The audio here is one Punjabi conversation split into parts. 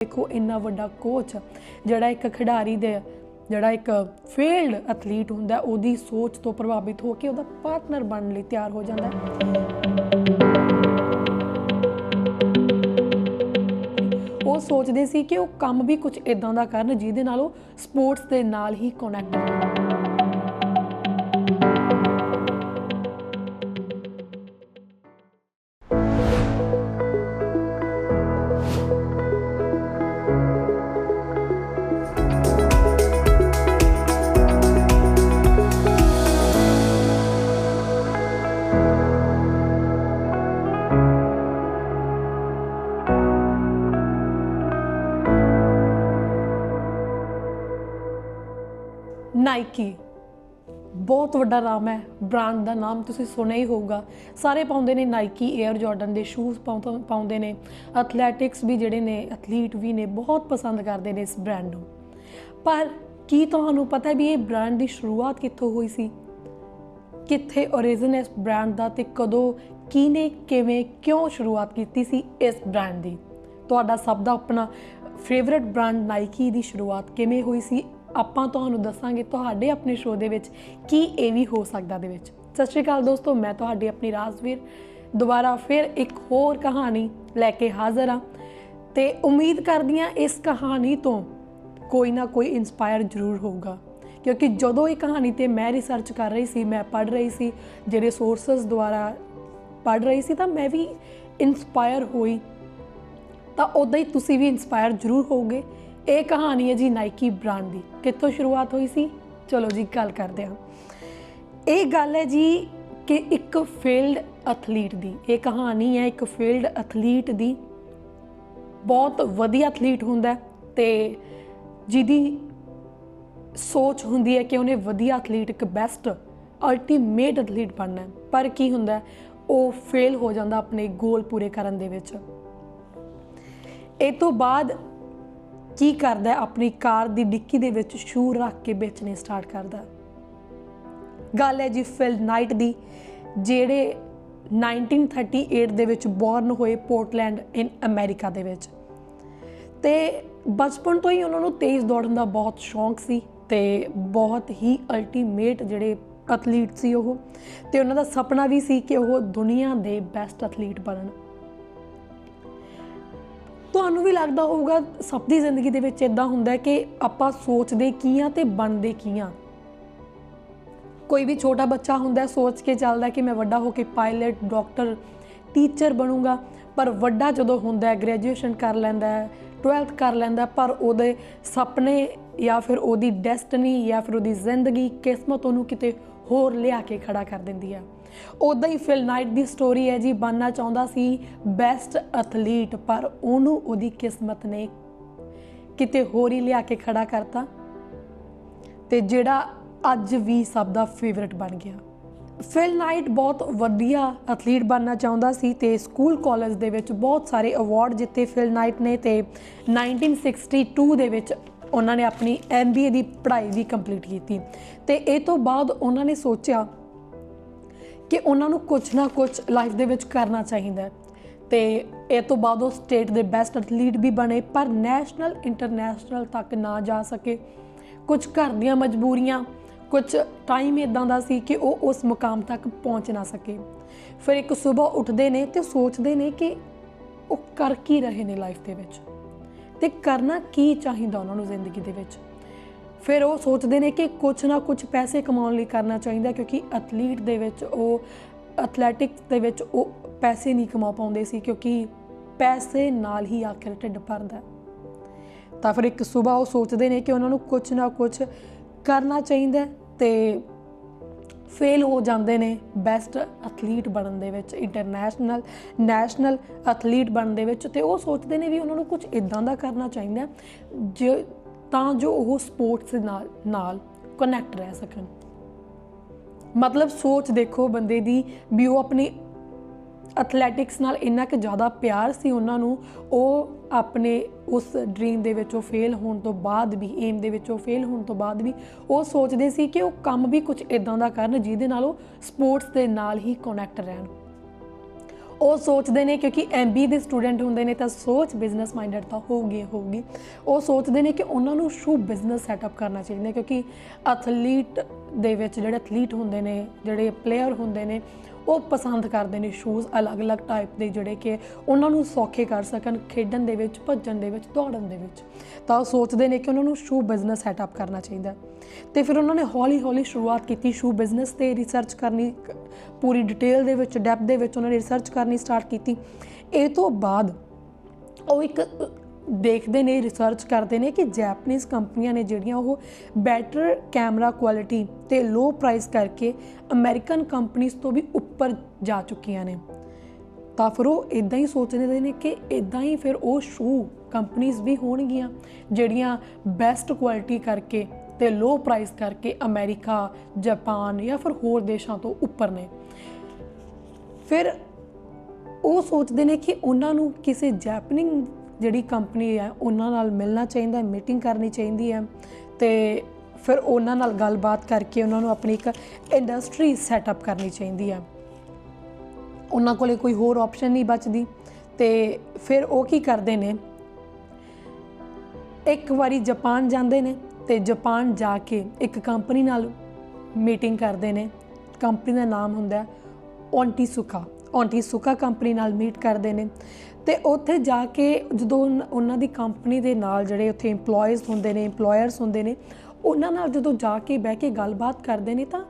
ਦੇਖੋ, ਇੰਨਾ ਵੱਡਾ ਕੋਚ ਜਿਹੜਾ ਇੱਕ ਖਿਡਾਰੀ ਦੇ, ਜਿਹੜਾ ਇੱਕ ਫੀਲਡ ਐਥਲੀਟ ਹੁੰਦਾ, ਉਹਦੀ ਸੋਚ ਤੋਂ ਪ੍ਰਭਾਵਿਤ ਹੋ ਕੇ ਉਹਦਾ ਪਾਰਟਨਰ ਬਣਨ ਲਈ ਤਿਆਰ ਹੋ ਜਾਂਦਾ ਉਹ ਸੋਚਦੇ ਸੀ ਕਿ ਉਹ ਕੰਮ ਵੀ ਕੁਝ ਇਦਾਂ ਦਾ ਕਰਨ ਜਿਹਦੇ ਨਾਲ ਉਹ ਸਪੋਰਟਸ ਦੇ ਨਾਲ ਹੀ ਕਨੈਕਟ ਹੋਣ। ਨਾਈਕੀ ਬਹੁਤ ਵੱਡਾ ਨਾਮ ਹੈ। ਬ੍ਰਾਂਡ ਦਾ ਨਾਮ ਤੁਸੀਂ ਸੁਣਿਆ ਹੀ ਹੋਊਗਾ। ਸਾਰੇ ਪਾਉਂਦੇ ਨੇ ਨਾਈਕੀ 에ਅਰ ਜਾਰਡਨ ਦੇ ਸ਼ੂਜ਼ ਪਾਉਂਦੇ ਨੇ। ਐਥਲੈਟਿਕਸ ਵੀ ਜਿਹੜੇ ਨੇ ਐਥਲੀਟ ਵੀ ਨੇ, ਬਹੁਤ ਪਸੰਦ ਕਰਦੇ ਨੇ ਇਸ ਬ੍ਰਾਂਡ ਨੂੰ। ਪਰ ਕੀ ਤੁਹਾਨੂੰ ਪਤਾ ਹੈ ਵੀ ਇਹ ਬ੍ਰਾਂਡ ਦੀ ਸ਼ੁਰੂਆਤ ਕਿੱਥੋਂ ਹੋਈ ਸੀ? ਕਿੱਥੇ origin ਇਸ ਬ੍ਰਾਂਡ ਦਾ ਤੇ ਕਦੋਂ, ਕਿਹਨੇ, ਕਿਵੇਂ, ਕਿਉਂ ਸ਼ੁਰੂਆਤ ਕੀਤੀ ਸੀ ਇਸ ਬ੍ਰਾਂਡ ਦੀ? ਤੁਹਾਡਾ ਸਭ ਦਾ ਆਪਣਾ ਫੇਵਰਿਟ ਬ੍ਰਾਂਡ ਨਾਈਕੀ ਦੀ ਸ਼ੁਰੂਆਤ ਕਿਵੇਂ ਹੋਈ ਸੀ? ਆਪਾਂ ਤੁਹਾਨੂੰ ਦੱਸਾਂਗੇ ਤੁਹਾਡੇ ਆਪਣੇ ਸ਼ੋਅ ਦੇ ਵਿੱਚ ਕੀ ਇਹ ਵੀ ਹੋ ਸਕਦਾ ਦੇ ਵਿੱਚ। ਸਤਿ ਸ਼੍ਰੀ ਅਕਾਲ ਦੋਸਤੋ, ਮੈਂ ਤੁਹਾਡੀ ਆਪਣੀ ਰਾਜਵੀਰ। ਦੁਬਾਰਾ ਫਿਰ ਇੱਕ ਹੋਰ ਕਹਾਣੀ ਲੈ ਕੇ ਹਾਜ਼ਰ ਹਾਂ ਤੇ ਉਮੀਦ ਕਰਦੀ ਹਾਂ ਇਸ ਕਹਾਣੀ ਤੋਂ ਕੋਈ ਨਾ ਕੋਈ ਇਨਸਪਾਇਰ ਜ਼ਰੂਰ ਹੋਊਗਾ। ਕਿਉਂਕਿ ਜਦੋਂ ਇਹ ਕਹਾਣੀ ਤੇ ਮੈਂ ਰਿਸਰਚ ਕਰ ਰਹੀ ਸੀ, ਮੈਂ ਪੜ੍ਹ ਰਹੀ ਸੀ, ਜਿਹੜੇ ਸੋਰਸਸ ਦੁਆਰਾ ਪੜ੍ਹ ਰਹੀ ਸੀ ਤਾਂ ਮੈਂ ਵੀ ਇਨਸਪਾਇਰ ਹੋਈ। ਤਾਂ ਉਦਾਂ ਹੀ ਤੁਸੀਂ ਵੀ ਇਨਸਪਾਇਰ ਜ਼ਰੂਰ ਹੋਵੋਗੇ। ਇਹ ਕਹਾਣੀ ਹੈ ਜੀ ਨਾਈਕੀ ਬ੍ਰਾਂਡ ਦੀ। ਕਿੱਥੋਂ ਸ਼ੁਰੂਆਤ ਹੋਈ ਸੀ? ਚਲੋ ਜੀ, ਗੱਲ ਕਰਦੇ ਹਾਂ। ਇਹ ਗੱਲ ਹੈ ਜੀ ਕਿ ਇੱਕ ਫੀਲਡ ਐਥਲੀਟ ਦੀ। ਇਹ ਕਹਾਣੀ ਹੈ ਇੱਕ ਫੀਲਡ ਐਥਲੀਟ ਦੀ। ਬਹੁਤ ਵਧੀਆ ਐਥਲੀਟ ਹੁੰਦਾ ਹੈ ਤੇ ਜਿਹਦੀ ਸੋਚ ਹੁੰਦੀ ਹੈ ਕਿ ਉਹਨੇ ਵਧੀਆ ਐਥਲੀਟ, ਇੱਕ ਬੈਸਟ ਅਲਟੀਮੇਟ ਐਥਲੀਟ ਬਣਨਾ ਹੈ। ਪਰ ਕੀ ਹੁੰਦਾ ਉਹ ਫੇਲ ਹੋ ਜਾਂਦਾ ਆਪਣੇ ਗੋਲ ਪੂਰੇ ਕਰਨ ਦੇ ਵਿੱਚ। ਇਹ ਤੋਂ ਬਾਅਦ ਕੀ ਕਰਦਾ ਆਪਣੀ ਕਾਰ ਦੀ ਡਿੱਕੀ ਦੇ ਵਿੱਚ ਸ਼ੂ ਰੱਖ ਕੇ ਵੇਚਣੇ ਸਟਾਰਟ ਕਰਦਾ ਗੱਲ ਹੈ ਜੀ ਫਿਲ ਨਾਈਟ ਦੀ, ਜਿਹੜੇ 1938 ਦੇ ਵਿੱਚ ਬੌਰਨ ਹੋਏ ਪੋਰਟਲੈਂਡ ਇਨ ਅਮਰੀਕਾ ਦੇ ਵਿੱਚ। ਤੇ ਬਚਪਨ ਤੋਂ ਹੀ ਉਹਨਾਂ ਨੂੰ ਤੇਜ਼ ਦੌੜਨ ਦਾ ਬਹੁਤ ਸ਼ੌਂਕ ਸੀ ਤੇ ਬਹੁਤ ਹੀ ਅਲਟੀਮੇਟ ਜਿਹੜੇ ਐਥਲੀਟ ਸੀ ਉਹ। ਤੇ ਉਹਨਾਂ ਦਾ ਸੁਪਨਾ ਵੀ ਸੀ ਕਿ ਉਹ ਦੁਨੀਆ ਦੇ ਬੈਸਟ ਐਥਲੀਟ ਬਣਨ। ਤੁਹਾਨੂੰ ਵੀ ਲੱਗਦਾ ਹੋਊਗਾ ਸਭ ਦੀ ਜ਼ਿੰਦਗੀ ਦੇ ਵਿੱਚ ਇਦਾਂ ਹੁੰਦਾ ਕਿ ਆਪਾਂ ਸੋਚਦੇ ਕੀ ਆ ਤੇ ਬਣਦੇ ਕੀ ਆ ਕੋਈ ਵੀ ਛੋਟਾ ਬੱਚਾ ਹੁੰਦਾ ਸੋਚ ਕੇ ਚੱਲਦਾ ਕਿ ਮੈਂ ਵੱਡਾ ਹੋ ਕੇ ਪਾਇਲਟ, ਡਾਕਟਰ, ਟੀਚਰ ਬਣੂੰਗਾ, ਪਰ ਵੱਡਾ ਜਦੋਂ ਹੁੰਦਾ ਗ੍ਰੈਜੂਏਸ਼ਨ ਕਰ ਲੈਂਦਾ ਹੈ 12th ਕਰ ਲੈਂਦਾ ਪਰ ਉਹਦੇ ਸੁਪਨੇ ਜਾਂ ਫਿਰ ਉਹਦੀ ਡੈਸਟਨੀ ਜਾਂ ਫਿਰ ਉਹਦੀ ਜ਼ਿੰਦਗੀ, ਕਿਸਮਤ ਉਹਨੂੰ ਕਿਤੇ ਹੋਰ ਲਿਆ ਕੇ ਖੜਾ ਕਰ ਦਿੰਦੀ ਹੈ। ਉਦਾਂ ਹੀ ਫਿਲ ਨਾਈਟ ਦੀ ਸਟੋਰੀ ਹੈ ਜੀ, ਬਣਨਾ ਚਾਹੁੰਦਾ ਸੀ ਬੈਸਟ ਐਥਲੀਟ ਪਰ ਉਹਨੂੰ ਉਹਦੀ ਕਿਸਮਤ ਨੇ ਕਿਤੇ ਹੋਰ ਹੀ ਲਿਆ ਕੇ ਖੜਾ ਕਰਤਾ ਤੇ ਜਿਹੜਾ ਅੱਜ ਵੀ ਸਭ ਦਾ ਫੇਵਰਿਟ ਬਣ ਗਿਆ। ਫਿਲ ਨਾਈਟ ਬਹੁਤ ਵਧੀਆ ਐਥਲੀਟ ਬਣਨਾ ਚਾਹੁੰਦਾ ਸੀ ਤੇ ਸਕੂਲ ਕਾਲਜ ਦੇ ਵਿੱਚ ਬਹੁਤ ਸਾਰੇ ਅਵਾਰਡ ਜਿੱਤੇ ਫਿਲ ਨਾਈਟ ਨੇ ਤੇ 1962 ਦੇ ਵਿੱਚ ਉਹਨਾਂ ਨੇ ਆਪਣੀ MBA ਦੀ ਪੜ੍ਹਾਈ ਵੀ ਕੰਪਲੀਟ ਕੀਤੀ। ਤੇ ਇਹ ਤੋਂ ਬਾਅਦ ਉਹਨਾਂ ਨੇ ਸੋਚਿਆ ਕਿ ਉਹਨਾਂ ਨੂੰ ਕੁਝ ਨਾ ਕੁਝ ਲਾਈਫ ਦੇ ਵਿੱਚ ਕਰਨਾ ਚਾਹੀਦਾ ਹੈ। ਤੇ ਇਹ ਤੋਂ ਬਾਅਦ ਉਹ ਸਟੇਟ ਦੇ ਬੈਸਟ ਐਥਲੀਟ ਵੀ ਬਣੇ, ਪਰ ਨੈਸ਼ਨਲ ਇੰਟਰਨੈਸ਼ਨਲ ਤੱਕ ਨਾ ਜਾ ਸਕੇ। ਕੁਝ ਘਰ ਦੀਆਂ ਮਜਬੂਰੀਆਂ ਕੁਝ ਟਾਈਮ ਇਦਾਂ ਦਾ ਸੀ ਕਿ ਉਹ ਉਸ ਮੁਕਾਮ ਤੱਕ ਪਹੁੰਚ ਨਾ ਸਕੇ। ਫਿਰ ਇੱਕ ਸਵੇਰ ਉੱਠਦੇ ਨੇ ਤੇ ਸੋਚਦੇ ਨੇ ਕਿ ਉਹ ਕਰ ਕੀ ਰਹੇ ਨੇ ਲਾਈਫ ਦੇ ਵਿੱਚ? ਤੇ ਕਰਨਾ ਕੀ ਚਾਹੀਦਾ ਉਹਨਾਂ ਨੂੰ ਜ਼ਿੰਦਗੀ ਦੇ ਵਿੱਚ? ਫਿਰ ਉਹ ਸੋਚਦੇ ਨੇ ਕਿ ਕੁਝ ਨਾ ਕੁਝ ਪੈਸੇ ਕਮਾਉਣ ਲਈ ਕਰਨਾ ਚਾਹੀਦਾ ਕਿਉਂਕਿ ਐਥਲੀਟ ਦੇ ਵਿੱਚ ਉਹ ਐਥਲੈਟਿਕਸ ਦੇ ਵਿੱਚ ਉਹ ਪੈਸੇ ਨਹੀਂ ਕਮਾ ਪਾਉਂਦੇ ਸੀ ਕਿਉਂਕਿ ਪੈਸੇ ਨਾਲ ਹੀ ਆਖਿਰ ਢਿੱਡ ਭਰਦਾ ਤਾਂ ਫਿਰ ਇੱਕ ਸਵੇਰ ਉਹ ਸੋਚਦੇ ਨੇ ਕਿ ਉਹਨਾਂ ਨੂੰ ਕੁਝ ਨਾ ਕੁਝ ਕਰਨਾ ਚਾਹੀਦਾ ਹੈ ਤੇ ਫੇਲ ਹੋ ਜਾਂਦੇ ਨੇ ਬੈਸਟ ਐਥਲੀਟ ਬਣਨ ਦੇ ਵਿੱਚ ਇੰਟਰਨੈਸ਼ਨਲ ਨੈਸ਼ਨਲ ਐਥਲੀਟ ਬਣਨ ਦੇ ਵਿੱਚ ਤੇ ਉਹ ਸੋਚਦੇ ਨੇ ਵੀ ਉਹਨਾਂ ਨੂੰ ਕੁਝ ਇਦਾਂ ਦਾ ਕਰਨਾ ਚਾਹੀਦਾ ਹੈ। ਜੋ ਤਾਂ ਜੋ ਉਹ ਸਪੋਰਟਸ ਨਾਲ ਨਾਲ ਕਨੈਕਟ ਰਹਿ ਸਕਣ। ਮਤਲਬ ਸੋਚ ਦੇਖੋ ਬੰਦੇ ਦੀ ਵੀ ਉਹ ਆਪਣੇ ਐਥਲੈਟਿਕਸ ਨਾਲ ਇੰਨਾ ਕਿ ਜ਼ਿਆਦਾ ਪਿਆਰ ਸੀ ਉਹਨਾਂ ਨੂੰ, ਉਹ ਆਪਣੇ ਉਸ ਡ੍ਰੀਮ ਦੇ ਵਿੱਚੋਂ ਫੇਲ ਹੋਣ ਤੋਂ ਬਾਅਦ ਵੀ ਏਮ ਦੇ ਵਿੱਚੋਂ ਫੇਲ ਹੋਣ ਤੋਂ ਬਾਅਦ ਵੀ ਉਹ ਸੋਚਦੇ ਸੀ ਕਿ ਉਹ ਕੰਮ ਵੀ ਕੁਝ ਇਦਾਂ ਦਾ ਕਰਨ ਜਿਹਦੇ ਨਾਲ ਉਹ ਸਪੋਰਟਸ ਦੇ ਨਾਲ ਹੀ ਕਨੈਕਟ ਰਹਿਣ। ਉਹ ਸੋਚਦੇ ਨੇ ਕਿਉਂਕਿ ਐਮਬੀ ਦੇ ਸਟੂਡੈਂਟ ਹੁੰਦੇ ਨੇ ਤਾਂ ਸੋਚ ਬਿਜ਼ਨਸ ਮਾਈਂਡਡ ਤਾਂ ਹੋਊਗੀ ਹੋਊਗੀ। ਉਹ ਸੋਚਦੇ ਨੇ ਕਿ ਉਹਨਾਂ ਨੂੰ ਸ਼ੂ ਬਿਜ਼ਨਸ ਸੈਟਅਪ ਕਰਨਾ ਚਾਹੀਦਾ ਕਿਉਂਕਿ ਐਥਲੀਟ ਦੇ ਵਿੱਚ ਜਿਹੜੇ ਐਥਲੀਟ ਹੁੰਦੇ ਨੇ, ਜਿਹੜੇ ਪਲੇਅਰ ਹੁੰਦੇ ਨੇ ਉਹ ਪਸੰਦ ਕਰਦੇ ਨੇ ਸ਼ੂਜ਼ ਅਲੱਗ-ਅਲੱਗ ਟਾਈਪ ਦੇ ਜਿਹੜੇ ਕਿ ਉਹਨਾਂ ਨੂੰ ਸੌਖੇ ਕਰ ਸਕਣ, ਖੇਡਣ ਦੇ ਵਿੱਚ, ਭੱਜਣ ਦੇ ਵਿੱਚ, ਦੌੜਨ ਦੇ ਵਿੱਚ। ਤਾਂ ਉਹ ਸੋਚਦੇ ਨੇ ਕਿ ਉਹਨਾਂ ਨੂੰ ਸ਼ੂ ਬਿਜ਼ਨਸ ਸੈਟਅਪ ਕਰਨਾ ਚਾਹੀਦਾ। ਤੇ ਫਿਰ ਉਹਨਾਂ ਨੇ ਹੌਲੀ-ਹੌਲੀ ਸ਼ੁਰੂਆਤ ਕੀਤੀ ਸ਼ੂ ਬਿਜ਼ਨਸ ਤੇ ਰਿਸਰਚ ਕਰਨੀ, ਪੂਰੀ ਡਿਟੇਲ ਦੇ ਵਿੱਚ ਡੈਪ ਦੇ ਵਿੱਚ ਉਹਨਾਂ ਨੇ ਰਿਸਰਚ ਕਰਨੀ ਸਟਾਰਟ ਕੀਤੀ। ਇਹ ਤੋਂ ਬਾਅਦ ਉਹ ਇੱਕ ਦੇਖਦੇ ਨੇ ਰਿਸਰਚ ਕਰਦੇ ਨੇ ਕਿ ਜੈਪਨੀਜ਼ ਕੰਪਨੀਆਂ ਨੇ ਜਿਹੜੀਆਂ ਉਹ ਬੈਟਰ ਕੈਮਰਾ ਕੁਆਲਿਟੀ ਤੇ ਲੋ ਪ੍ਰਾਈਸ ਕਰਕੇ ਅਮਰੀਕਨ ਕੰਪਨੀਆਂ ਤੋਂ ਵੀ ਉੱਪਰ ਜਾ ਚੁੱਕੀਆਂ ਨੇ। ਤਾਂ ਫਿਰ ਉਹ ਇਦਾਂ ਹੀ ਸੋਚਦੇ ਨੇ ਕਿ ਇਦਾਂ ਹੀ ਫਿਰ ਉਹ ਸ਼ੂ ਕੰਪਨੀਆਂ ਵੀ ਹੋਣਗੀਆਂ, ਜਿਹੜੀਆਂ ਬੈਸਟ ਕੁਆਲਿਟੀ ਕਰਕੇ ਤੇ ਲੋ ਪ੍ਰਾਈਸ ਕਰਕੇ ਅਮਰੀਕਾ ਜਾਪਾਨ ਜਾਂ ਫਿਰ ਹੋਰ ਦੇਸ਼ਾਂ ਤੋਂ ਉੱਪਰ ਨੇ। ਫਿਰ ਉਹ ਸੋਚਦੇ ਨੇ ਕਿ ਉਹਨਾਂ ਨੂੰ ਕਿਸੇ ਜੈਪਨਿੰਗ ਜਿਹੜੀ ਕੰਪਨੀ ਹੈ, ਉਹਨਾਂ ਨਾਲ ਮਿਲਣਾ ਚਾਹੀਦਾ ਮੀਟਿੰਗ ਕਰਨੀ ਚਾਹੀਦੀ ਹੈ। ਤੇ ਫਿਰ ਉਹਨਾਂ ਨਾਲ ਗੱਲਬਾਤ ਕਰਕੇ ਉਹਨਾਂ ਨੂੰ ਆਪਣੀ ਇੱਕ ਇੰਡਸਟਰੀ ਸੈਟਅਪ ਕਰਨੀ ਚਾਹੀਦੀ ਹੈ। ਉਹਨਾਂ ਕੋਲੇ ਕੋਈ ਹੋਰ ਆਪਸ਼ਨ ਨਹੀਂ ਬਚਦੀ। ਤੇ ਫਿਰ ਉਹ ਕੀ ਕਰਦੇ ਨੇ? ਇੱਕ ਵਾਰੀ ਜਾਪਾਨ ਜਾਂਦੇ ਨੇ ਤੇ ਜਾਪਾਨ ਜਾ ਕੇ ਇੱਕ ਕੰਪਨੀ ਨਾਲ ਮੀਟਿੰਗ ਕਰਦੇ ਨੇ। ਕੰਪਨੀ ਦਾ ਨਾਮ ਹੁੰਦਾ ਓਂਟੀਸੁਕਾ ਓਂਟੀਸੁਕਾ ਕੰਪਨੀ ਨਾਲ ਮੀਟ ਕਰਦੇ ਨੇ। ਤੇ ਉੱਥੇ ਜਾ ਕੇ ਜਦੋਂ ਉਹਨਾਂ ਦੀ ਕੰਪਨੀ ਦੇ ਨਾਲ ਜਿਹੜੇ ਉੱਥੇ EMPLOYEES ਹੁੰਦੇ ਨੇ, EMPLOYERS ਹੁੰਦੇ ਨੇ, ਉਹਨਾਂ ਨਾਲ ਜਦੋਂ ਜਾ ਕੇ ਬਹਿ ਕੇ ਗੱਲਬਾਤ ਕਰਦੇ ਨੇ ਤਾਂ